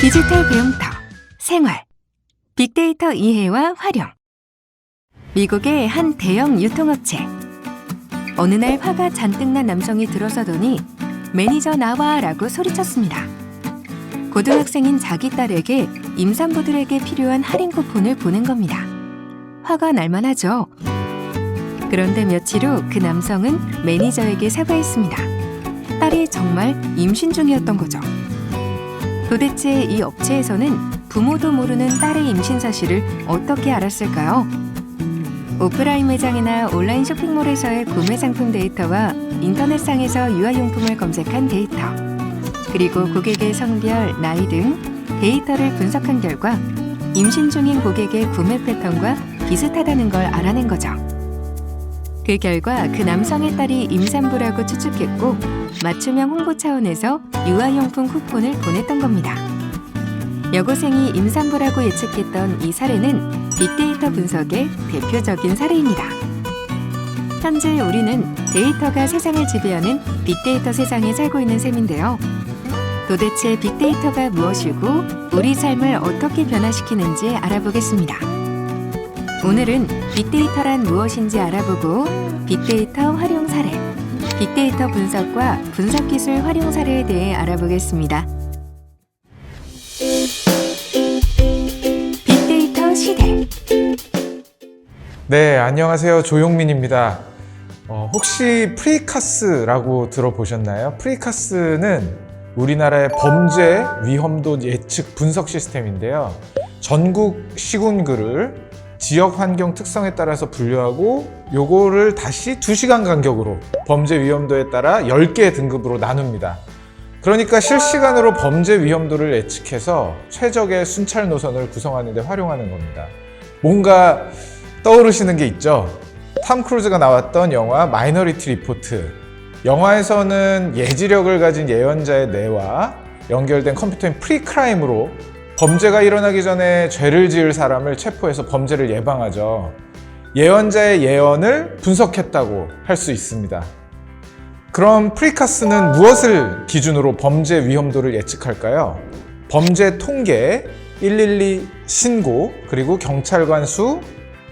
디지털 배움터 생활 빅데이터 이해와 활용 미국의 한 대형 유통업체 어느 날 화가 잔뜩 난 남성이 들어서더니 매니저 나와 라고 소리쳤습니다. 고등학생인 자기 딸에게 임산부들에게 필요한 할인 쿠폰을 보낸 겁니다. 화가 날만 하죠. 그런데 며칠 후 그 남성은 매니저에게 사과했습니다. 딸이 정말 임신 중이었던 거죠. 도대체 이 업체에서는 부모도 모르는 딸의 임신 사실을 어떻게 알았을까요? 오프라인 매장이나 온라인 쇼핑몰에서의 구매 상품 데이터와 인터넷상에서 유아용품을 검색한 데이터, 그리고 고객의 성별, 나이 등 데이터를 분석한 결과 임신 중인 고객의 구매 패턴과 비슷하다는 걸 알아낸 거죠. 그 결과 그 남성의 딸이 임산부라고 추측했고 맞춤형 홍보 차원에서 유아용품 쿠폰을 보냈던 겁니다. 여고생이 임산부라고 예측했던 이 사례는 빅데이터 분석의 대표적인 사례입니다. 현재 우리는 데이터가 세상을 지배하는 빅데이터 세상에 살고 있는 셈인데요. 도대체 빅데이터가 무엇이고 우리 삶을 어떻게 변화시키는지 알아보겠습니다. 오늘은 빅데이터란 무엇인지 알아보고 빅데이터 활용 사례, 빅데이터 분석과 분석 기술 활용 사례에 대해 알아보겠습니다. 빅데이터 시대 네, 안녕하세요. 조용민입니다. 어, 혹시 프리카스라고 들어보셨나요? 프리카스는 우리나라의 범죄 위험도 예측 분석 시스템인데요. 전국 시군구를 지역 환경 특성에 따라서 분류하고 요거를 다시 2시간 간격으로 범죄 위험도에 따라 10개의 등급으로 나눕니다. 그러니까 실시간으로 범죄 위험도를 예측해서 최적의 순찰 노선을 구성하는 데 활용하는 겁니다. 뭔가 떠오르시는 게 있죠? 탐 크루즈가 나왔던 영화 마이너리티 리포트. 영화에서는 예지력을 가진 예언자의 뇌와 연결된 컴퓨터인 프리크라임으로 범죄가 일어나기 전에 죄를 지을 사람을 체포해서 범죄를 예방하죠. 예언자의 예언을 분석했다고 할 수 있습니다. 그럼 프리카스는 무엇을 기준으로 범죄 위험도를 예측할까요? 범죄 통계, 112 신고, 그리고 경찰관 수,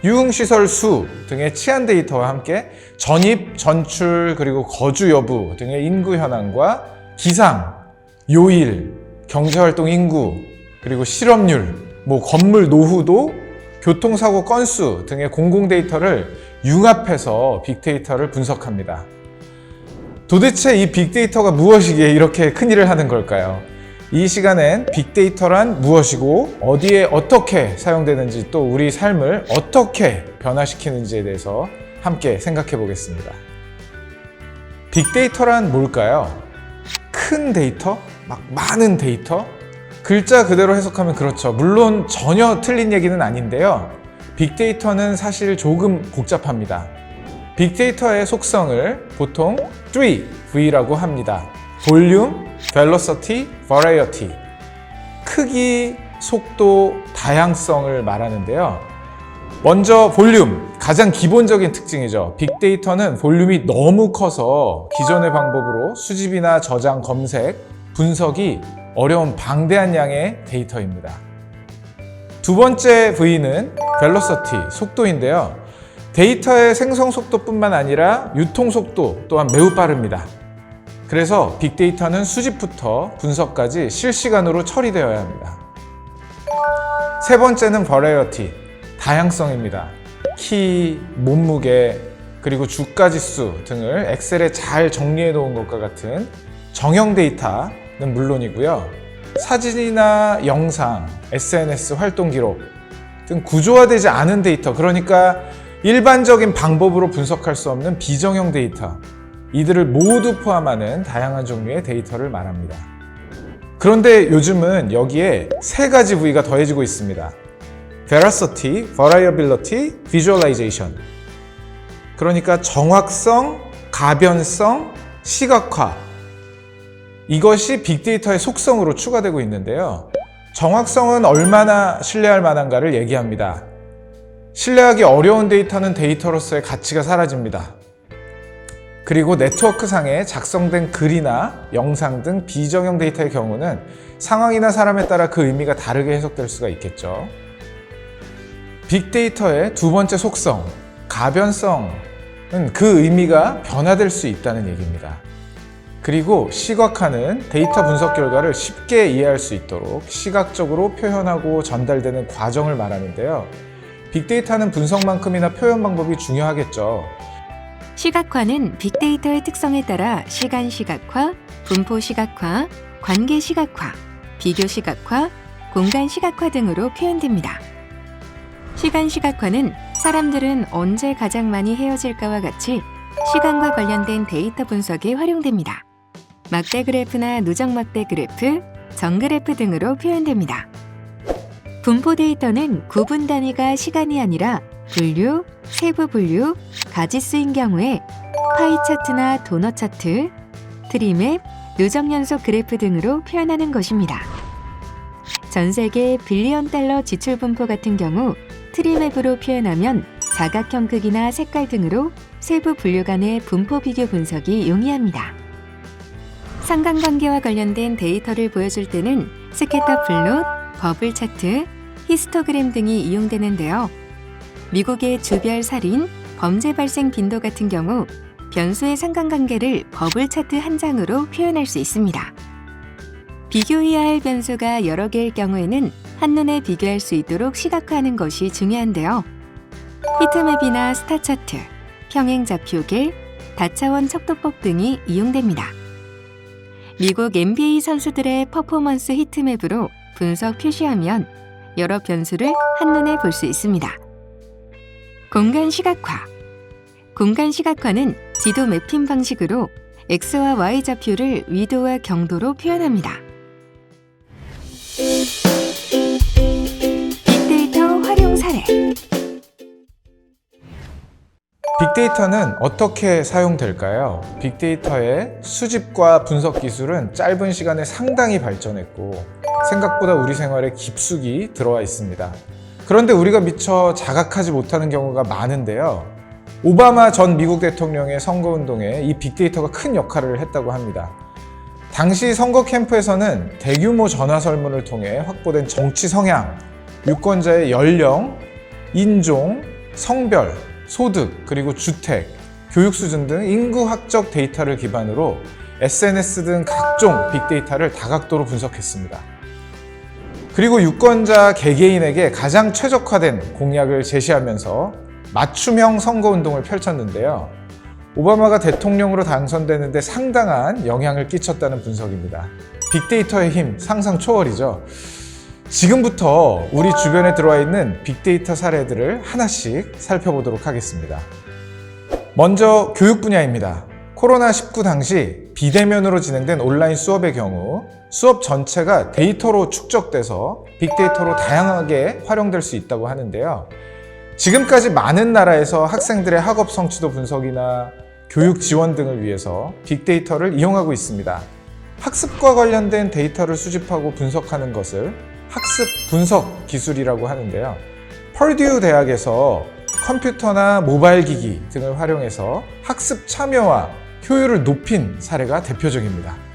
유흥시설 수 등의 치안 데이터와 함께 전입, 전출, 그리고 거주 여부 등의 인구 현황과 기상, 요일, 경제활동 인구, 그리고 실업률, 뭐 건물 노후도, 교통사고 건수 등의 공공 데이터를 융합해서 빅데이터를 분석합니다. 도대체 이 빅데이터가 무엇이기에 이렇게 큰 일을 하는 걸까요? 이 시간엔 빅데이터란 무엇이고 어디에 어떻게 사용되는지 또 우리 삶을 어떻게 변화시키는지에 대해서 함께 생각해 보겠습니다. 빅데이터란 뭘까요? 큰 데이터? 막 많은 데이터? 글자 그대로 해석하면 그렇죠. 물론 전혀 틀린 얘기는 아닌데요. 빅데이터는 사실 조금 복잡합니다. 빅데이터의 속성을 보통 3V라고 합니다. 볼륨, velocity, variety. 크기, 속도, 다양성을 말하는데요. 먼저 볼륨, 가장 기본적인 특징이죠. 빅데이터는 볼륨이 너무 커서 기존의 방법으로 수집이나 저장, 검색, 분석이 어려운 방대한 양의 데이터입니다. 두 번째 V는 velocity, 속도인데요. 데이터의 생성 속도뿐만 아니라 유통 속도 또한 매우 빠릅니다. 그래서 빅데이터는 수집부터 분석까지 실시간으로 처리되어야 합니다. 세 번째는 variety, 다양성입니다. 키, 몸무게, 그리고 주가지수 등을 엑셀에 잘 정리해 놓은 것과 같은 정형 데이터는 물론이고요. 사진이나 영상, SNS 활동 기록 등 구조화되지 않은 데이터, 그러니까 일반적인 방법으로 분석할 수 없는 비정형 데이터, 이들을 모두 포함하는 다양한 종류의 데이터를 말합니다. 그런데 요즘은 여기에 세 가지 부위가 더해지고 있습니다. veracity, variability, visualization. 그러니까 정확성, 가변성, 시각화. 이것이 빅데이터의 속성으로 추가되고 있는데요. 정확성은 얼마나 신뢰할 만한가를 얘기합니다. 신뢰하기 어려운 데이터는 데이터로서의 가치가 사라집니다. 그리고 네트워크상에 작성된 글이나 영상 등 비정형 데이터의 경우는 상황이나 사람에 따라 그 의미가 다르게 해석될 수가 있겠죠. 빅데이터의 두 번째 속성, 가변성은 그 의미가 변화될 수 있다는 얘기입니다. 그리고 시각화는 데이터 분석 결과를 쉽게 이해할 수 있도록 시각적으로 표현하고 전달되는 과정을 말하는데요. 빅데이터는 분석만큼이나 표현 방법이 중요하겠죠. 시각화는 빅데이터의 특성에 따라 시간 시각화, 분포 시각화, 관계 시각화, 비교 시각화, 공간 시각화 등으로 표현됩니다. 시간 시각화는 사람들은 언제 가장 많이 헤어질까와 같이 시간과 관련된 데이터 분석에 활용됩니다. 막대 그래프나 누적 막대 그래프, 정그래프 등으로 표현됩니다. 분포 데이터는 구분 단위가 시간이 아니라 분류, 세부 분류, 가지수인 경우에 파이 차트나 도넛 차트, 트리맵, 누적 연속 그래프 등으로 표현하는 것입니다. 전 세계 빌리언 달러 지출 분포 같은 경우 트리맵으로 표현하면 사각형 크기나 색깔 등으로 세부 분류 간의 분포 비교 분석이 용이합니다. 상관관계와 관련된 데이터를 보여줄 때는 스캐터 플롯, 버블 차트, 히스토그램 등이 이용되는데요. 미국의 주별 살인, 범죄 발생 빈도 같은 경우 변수의 상관관계를 버블 차트 한 장으로 표현할 수 있습니다. 비교해야 할 변수가 여러 개일 경우에는 한눈에 비교할 수 있도록 시각화하는 것이 중요한데요. 히트맵이나 스타 차트, 평행 좌표계, 다차원 척도법 등이 이용됩니다. 미국 NBA 선수들의 퍼포먼스 히트맵으로 분석 표시하면 여러 변수를 한눈에 볼 수 있습니다. 공간 시각화. 공간 시각화는 지도 매핑 방식으로 X와 Y 좌표를 위도와 경도로 표현합니다. 빅데이터 활용 사례. 빅데이터는 어떻게 사용될까요? 빅데이터의 수집과 분석 기술은 짧은 시간에 상당히 발전했고 생각보다 우리 생활에 깊숙이 들어와 있습니다. 그런데 우리가 미처 자각하지 못하는 경우가 많은데요. 오바마 전 미국 대통령의 선거운동에 이 빅데이터가 큰 역할을 했다고 합니다. 당시 선거 캠프에서는 대규모 전화 설문을 통해 확보된 정치 성향, 유권자의 연령, 인종, 성별, 소득, 그리고 주택, 교육 수준 등 인구학적 데이터를 기반으로 SNS 등 각종 빅데이터를 다각도로 분석했습니다. 그리고 유권자 개개인에게 가장 최적화된 공약을 제시하면서 맞춤형 선거운동을 펼쳤는데요. 오바마가 대통령으로 당선되는데 상당한 영향을 끼쳤다는 분석입니다. 빅데이터의 힘 상상 초월이죠. 지금부터 우리 주변에 들어와 있는 빅데이터 사례들을 하나씩 살펴보도록 하겠습니다. 먼저 교육 분야입니다. 코로나19 당시 비대면으로 진행된 온라인 수업의 경우 수업 전체가 데이터로 축적돼서 빅데이터로 다양하게 활용될 수 있다고 하는데요. 지금까지 많은 나라에서 학생들의 학업 성취도 분석이나 교육 지원 등을 위해서 빅데이터를 이용하고 있습니다. 학습과 관련된 데이터를 수집하고 분석하는 것을 학습 분석 기술이라고 하는데요. 펄듀 대학에서 컴퓨터나 모바일 기기 등을 활용해서 학습 참여와 효율을 높인 사례가 대표적입니다.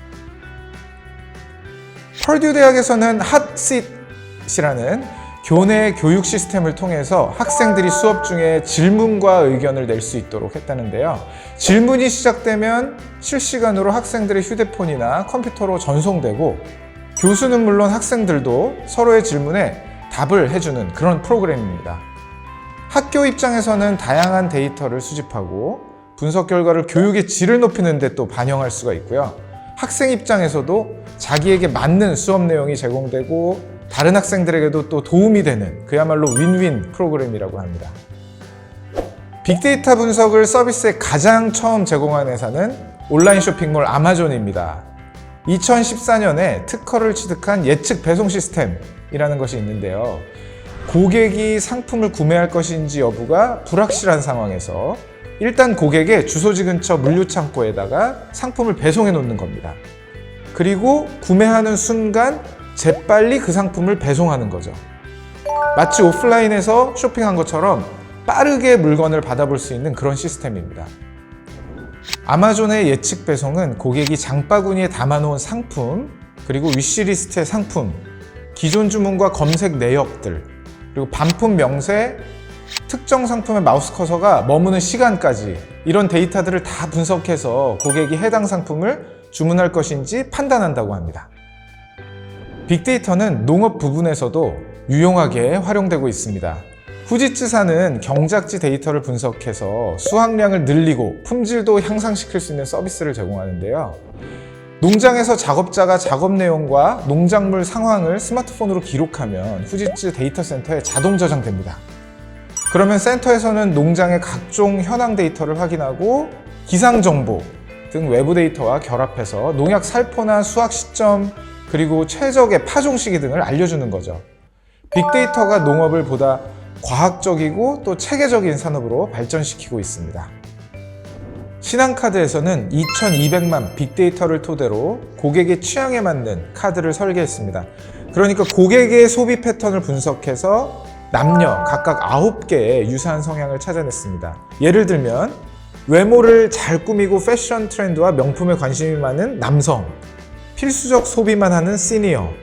펄듀 대학에서는 핫싯이라는 교내 교육 시스템을 통해서 학생들이 수업 중에 질문과 의견을 낼 수 있도록 했다는데요. 질문이 시작되면 실시간으로 학생들의 휴대폰이나 컴퓨터로 전송되고 교수는 물론 학생들도 서로의 질문에 답을 해주는 그런 프로그램입니다. 학교 입장에서는 다양한 데이터를 수집하고 분석 결과를 교육의 질을 높이는 데 또 반영할 수가 있고요. 학생 입장에서도 자기에게 맞는 수업 내용이 제공되고 다른 학생들에게도 또 도움이 되는 그야말로 윈윈 프로그램이라고 합니다. 빅데이터 분석을 서비스에 가장 처음 제공한 회사는 온라인 쇼핑몰 아마존입니다. 2014년에 특허를 취득한 예측 배송 시스템이라는 것이 있는데요. 고객이 상품을 구매할 것인지 여부가 불확실한 상황에서 일단 고객의 주소지 근처 물류창고에다가 상품을 배송해 놓는 겁니다. 그리고 구매하는 순간 재빨리 그 상품을 배송하는 거죠. 마치 오프라인에서 쇼핑한 것처럼 빠르게 물건을 받아볼 수 있는 그런 시스템입니다. 아마존의 예측 배송은 고객이 장바구니에 담아놓은 상품, 그리고 위시리스트의 상품, 기존 주문과 검색 내역들, 그리고 반품 명세, 특정 상품의 마우스 커서가 머무는 시간까지 이런 데이터들을 다 분석해서 고객이 해당 상품을 주문할 것인지 판단한다고 합니다. 빅데이터는 농업 부분에서도 유용하게 활용되고 있습니다. 후지츠사는 경작지 데이터를 분석해서 수확량을 늘리고 품질도 향상시킬 수 있는 서비스를 제공하는데요. 농장에서 작업자가 작업 내용과 농작물 상황을 스마트폰으로 기록하면 후지츠 데이터 센터에 자동 저장됩니다. 그러면 센터에서는 농장의 각종 현황 데이터를 확인하고 기상 정보 등 외부 데이터와 결합해서 농약 살포나 수확 시점 그리고 최적의 파종 시기 등을 알려주는 거죠. 빅데이터가 농업을 보다 과학적이고 또 체계적인 산업으로 발전시키고 있습니다. 신한카드에서는 2200만 빅데이터를 토대로 고객의 취향에 맞는 카드를 설계했습니다. 그러니까 고객의 소비 패턴을 분석해서 남녀 각각 9개의 유사한 성향을 찾아냈습니다. 예를 들면 외모를 잘 꾸미고 패션 트렌드와 명품에 관심이 많은 남성, 필수적 소비만 하는 시니어,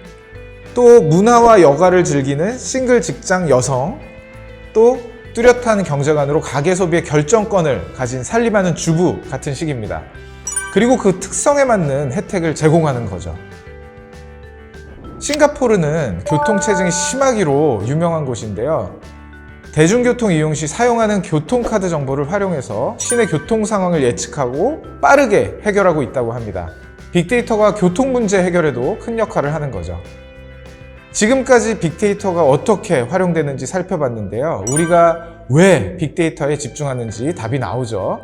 또 문화와 여가를 즐기는 싱글 직장 여성, 또 뚜렷한 경제관으로 가계 소비의 결정권을 가진 살림하는 주부 같은 식입니다. 그리고 그 특성에 맞는 혜택을 제공하는 거죠. 싱가포르는 교통체증이 심하기로 유명한 곳인데요. 대중교통 이용 시 사용하는 교통카드 정보를 활용해서 시내 교통 상황을 예측하고 빠르게 해결하고 있다고 합니다. 빅데이터가 교통 문제 해결에도 큰 역할을 하는 거죠. 지금까지 빅데이터가 어떻게 활용되는지 살펴봤는데요. 우리가 왜 빅데이터에 집중하는지 답이 나오죠.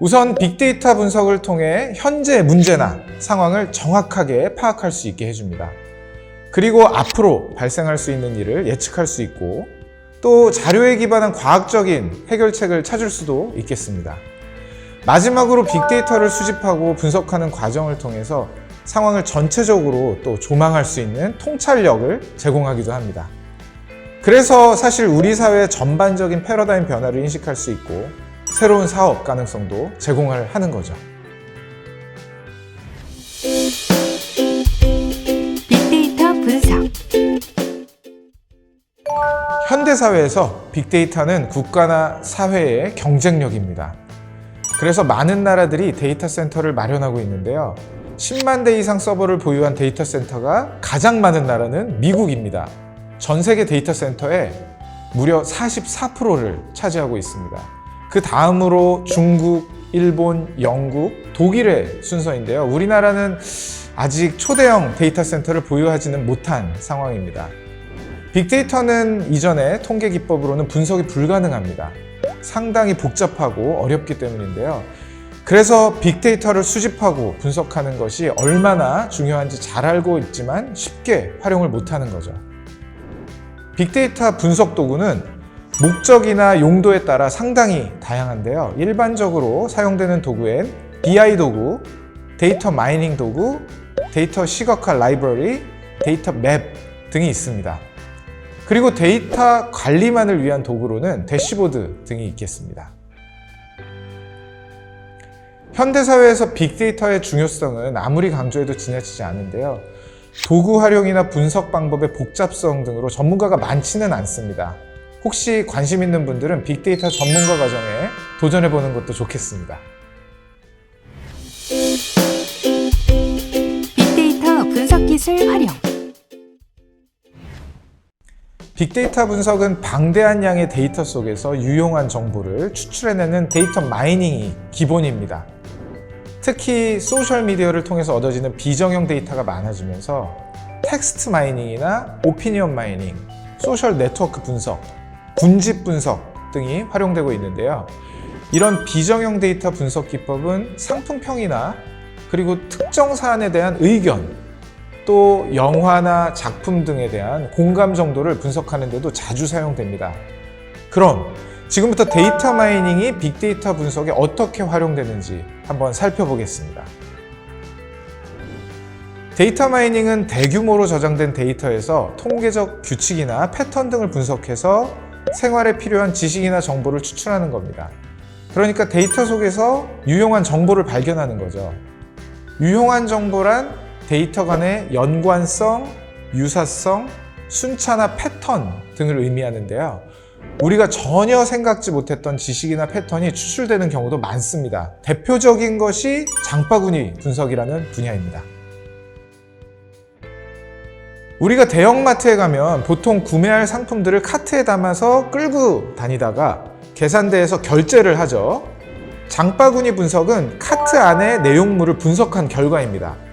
우선 빅데이터 분석을 통해 현재 문제나 상황을 정확하게 파악할 수 있게 해줍니다. 그리고 앞으로 발생할 수 있는 일을 예측할 수 있고 또 자료에 기반한 과학적인 해결책을 찾을 수도 있겠습니다. 마지막으로 빅데이터를 수집하고 분석하는 과정을 통해서 상황을 전체적으로 또 조망할 수 있는 통찰력을 제공하기도 합니다. 그래서 사실 우리 사회의 전반적인 패러다임 변화를 인식할 수 있고 새로운 사업 가능성도 제공을 하는 거죠. 현대 사회에서 빅데이터는 국가나 사회의 경쟁력입니다. 그래서 많은 나라들이 데이터 센터를 마련하고 있는데요. 10만 대 이상 서버를 보유한 데이터 센터가 가장 많은 나라는 미국입니다. 전 세계 데이터 센터의 무려 44%를 차지하고 있습니다. 그 다음으로 중국, 일본, 영국, 독일의 순서인데요. 우리나라는 아직 초대형 데이터 센터를 보유하지는 못한 상황입니다. 빅데이터는 이전에 통계 기법으로는 분석이 불가능합니다. 상당히 복잡하고 어렵기 때문인데요. 그래서 빅데이터를 수집하고 분석하는 것이 얼마나 중요한지 잘 알고 있지만 쉽게 활용을 못하는 거죠. 빅데이터 분석 도구는 목적이나 용도에 따라 상당히 다양한데요. 일반적으로 사용되는 도구엔 BI 도구, 데이터 마이닝 도구, 데이터 시각화 라이브러리, 데이터 맵 등이 있습니다. 그리고 데이터 관리만을 위한 도구로는 대시보드 등이 있겠습니다. 현대사회에서 빅데이터의 중요성은 아무리 강조해도 지나치지 않은데요. 도구 활용이나 분석 방법의 복잡성 등으로 전문가가 많지는 않습니다. 혹시 관심 있는 분들은 빅데이터 전문가 과정에 도전해보는 것도 좋겠습니다. 빅데이터 분석 기술 활용. 빅데이터 분석은 방대한 양의 데이터 속에서 유용한 정보를 추출해내는 데이터 마이닝이 기본입니다. 특히 소셜미디어를 통해서 얻어지는 비정형 데이터가 많아지면서 텍스트 마이닝이나 오피니언 마이닝, 소셜 네트워크 분석, 분집 분석 등이 활용되고 있는데요. 이런 비정형 데이터 분석 기법은 상품평이나 그리고 특정 사안에 대한 의견, 또 영화나 작품 등에 대한 공감 정도를 분석하는 데도 자주 사용됩니다. 그럼 지금부터 데이터 마이닝이 빅데이터 분석에 어떻게 활용되는지 한번 살펴보겠습니다. 데이터 마이닝은 대규모로 저장된 데이터에서 통계적 규칙이나 패턴 등을 분석해서 생활에 필요한 지식이나 정보를 추출하는 겁니다. 그러니까 데이터 속에서 유용한 정보를 발견하는 거죠. 유용한 정보란 데이터 간의 연관성, 유사성, 순차나 패턴 등을 의미하는데요. 우리가 전혀 생각지 못했던 지식이나 패턴이 추출되는 경우도 많습니다. 대표적인 것이 장바구니 분석이라는 분야입니다. 우리가 대형마트에 가면 보통 구매할 상품들을 카트에 담아서 끌고 다니다가 계산대에서 결제를 하죠. 장바구니 분석은 카트 안에 내용물을 분석한 결과입니다.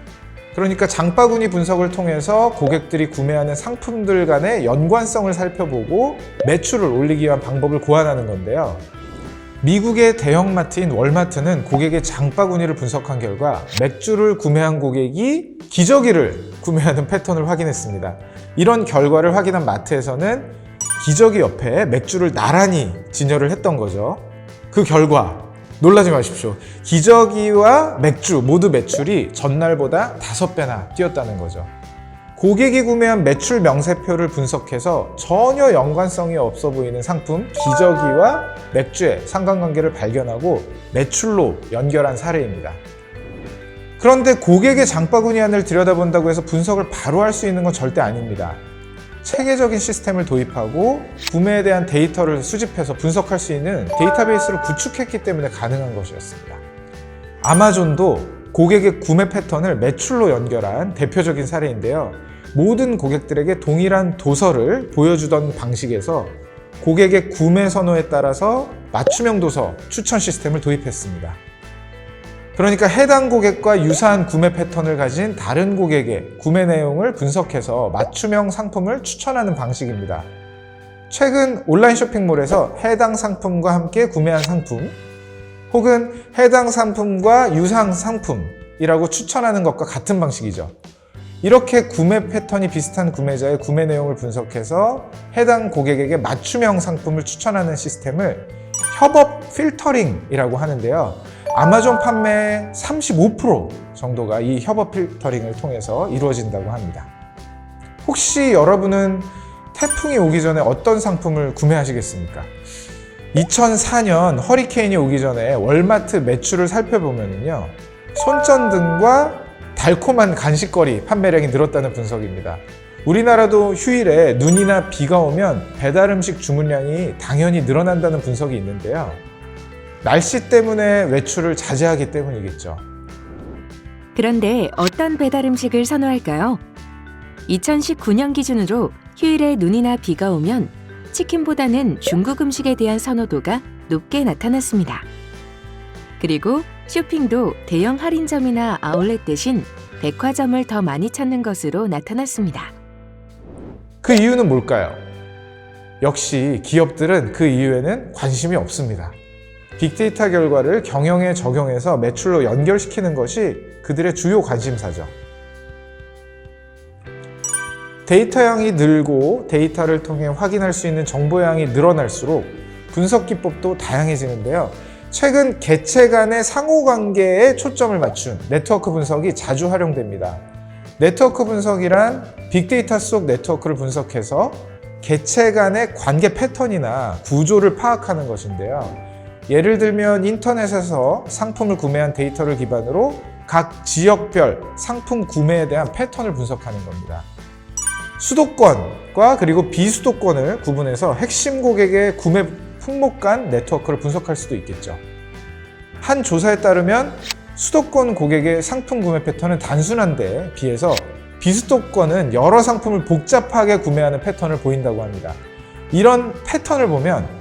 그러니까 장바구니 분석을 통해서 고객들이 구매하는 상품들 간의 연관성을 살펴보고 매출을 올리기 위한 방법을 고안하는 건데요. 미국의 대형마트인 월마트는 고객의 장바구니를 분석한 결과 맥주를 구매한 고객이 기저귀를 구매하는 패턴을 확인했습니다. 이런 결과를 확인한 마트에서는 기저귀 옆에 맥주를 나란히 진열을 했던 거죠. 그 결과 놀라지 마십시오. 기저귀와 맥주 모두 매출이 전날보다 다섯 배나 뛰었다는 거죠. 고객이 구매한 매출 명세표를 분석해서 전혀 연관성이 없어 보이는 상품 기저귀와 맥주의 상관관계를 발견하고 매출로 연결한 사례입니다. 그런데 고객의 장바구니 안을 들여다본다고 해서 분석을 바로 할 수 있는 건 절대 아닙니다. 체계적인 시스템을 도입하고 구매에 대한 데이터를 수집해서 분석할 수 있는 데이터베이스를 구축했기 때문에 가능한 것이었습니다. 아마존도 고객의 구매 패턴을 매출로 연결한 대표적인 사례인데요. 모든 고객들에게 동일한 도서를 보여주던 방식에서 고객의 구매 선호에 따라서 맞춤형 도서 추천 시스템을 도입했습니다. 그러니까 해당 고객과 유사한 구매 패턴을 가진 다른 고객의 구매 내용을 분석해서 맞춤형 상품을 추천하는 방식입니다. 최근 온라인 쇼핑몰에서 해당 상품과 함께 구매한 상품, 혹은 해당 상품과 유사한 상품이라고 추천하는 것과 같은 방식이죠. 이렇게 구매 패턴이 비슷한 구매자의 구매 내용을 분석해서 해당 고객에게 맞춤형 상품을 추천하는 시스템을 협업 필터링이라고 하는데요. 아마존 판매의 35% 정도가 이 협업 필터링을 통해서 이루어진다고 합니다. 혹시 여러분은 태풍이 오기 전에 어떤 상품을 구매하시겠습니까? 2004년 허리케인이 오기 전에 월마트 매출을 살펴보면요. 손전등과 달콤한 간식거리 판매량이 늘었다는 분석입니다. 우리나라도 휴일에 눈이나 비가 오면 배달 음식 주문량이 당연히 늘어난다는 분석이 있는데요. 날씨 때문에 외출을 자제하기 때문이겠죠. 그런데 어떤 배달 음식을 선호할까요? 2019년 기준으로 휴일에 눈이나 비가 오면 치킨보다는 중국 음식에 대한 선호도가 높게 나타났습니다. 그리고 쇼핑도 대형 할인점이나 아울렛 대신 백화점을 더 많이 찾는 것으로 나타났습니다. 그 이유는 뭘까요? 역시 기업들은 그 이유에는 관심이 없습니다. 빅데이터 결과를 경영에 적용해서 매출로 연결시키는 것이 그들의 주요 관심사죠. 데이터 양이 늘고 데이터를 통해 확인할 수 있는 정보 양이 늘어날수록 분석 기법도 다양해지는데요. 최근 개체 간의 상호관계에 초점을 맞춘 네트워크 분석이 자주 활용됩니다. 네트워크 분석이란 빅데이터 속 네트워크를 분석해서 개체 간의 관계 패턴이나 구조를 파악하는 것인데요. 예를 들면 인터넷에서 상품을 구매한 데이터를 기반으로 각 지역별 상품 구매에 대한 패턴을 분석하는 겁니다. 수도권과 그리고 비수도권을 구분해서 핵심 고객의 구매 품목 간 네트워크를 분석할 수도 있겠죠. 한 조사에 따르면 수도권 고객의 상품 구매 패턴은 단순한데 비해서 비수도권은 여러 상품을 복잡하게 구매하는 패턴을 보인다고 합니다. 이런 패턴을 보면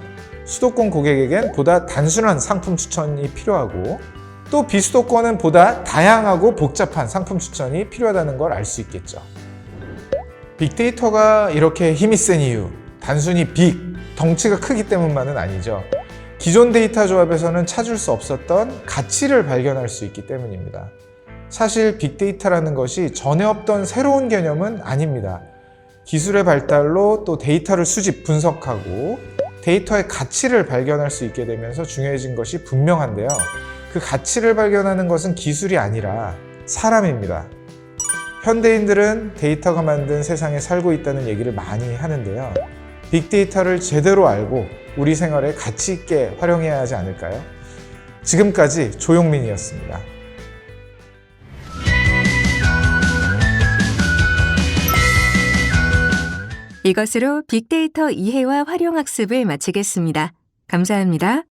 수도권 고객에겐 보다 단순한 상품 추천이 필요하고 또 비수도권은 보다 다양하고 복잡한 상품 추천이 필요하다는 걸 알 수 있겠죠. 빅데이터가 이렇게 힘이 센 이유, 단순히 빅, 덩치가 크기 때문만은 아니죠. 기존 데이터 조합에서는 찾을 수 없었던 가치를 발견할 수 있기 때문입니다. 사실 빅데이터라는 것이 전에 없던 새로운 개념은 아닙니다. 기술의 발달로 또 데이터를 수집, 분석하고 데이터의 가치를 발견할 수 있게 되면서 중요해진 것이 분명한데요. 그 가치를 발견하는 것은 기술이 아니라 사람입니다. 현대인들은 데이터가 만든 세상에 살고 있다는 얘기를 많이 하는데요. 빅데이터를 제대로 알고 우리 생활에 가치 있게 활용해야 하지 않을까요? 지금까지 조용민이었습니다. 이것으로 빅데이터 이해와 활용 학습을 마치겠습니다. 감사합니다.